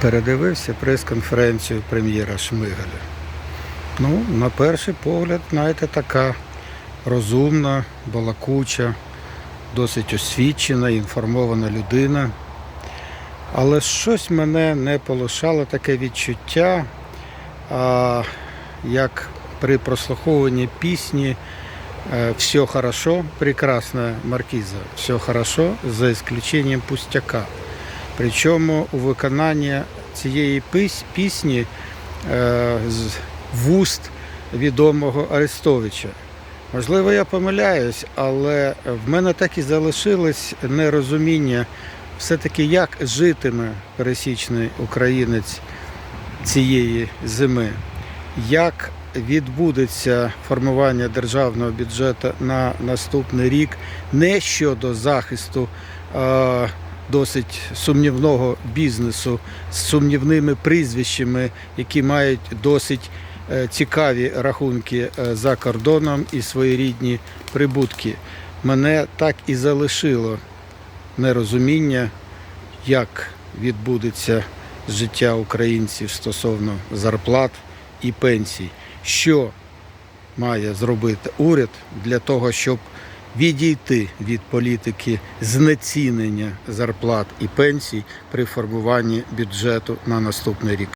Передивився прес-конференцію прем'єра Шмигаля. Ну, на перший погляд, знаєте, така розумна, балакуча, досить освічена, інформована людина. Але щось мене не полишало таке відчуття, а, як при прослуховуванні пісні е, «Все хорошо», прекрасна маркіза, «Все хорошо» за исключением пустяка. Причому у виконанні цієї пісні е, з вуст відомого Арестовича. Можливо, я помиляюсь, але в мене так і залишилось нерозуміння все-таки, як житиме пересічний українець цієї зими, як відбудеться формування державного бюджету на наступний рік не щодо захисту е, досить сумнівного бізнесу з сумнівними прізвищами, які мають досить е, цікаві рахунки е, за кордоном і своєрідні прибутки. Мене так і залишило нерозуміння, як відбудеться життя українців стосовно зарплат і пенсій. Що має зробити уряд для того, щоб відійти від політики знецінення зарплат і пенсій при формуванні бюджету на наступний рік?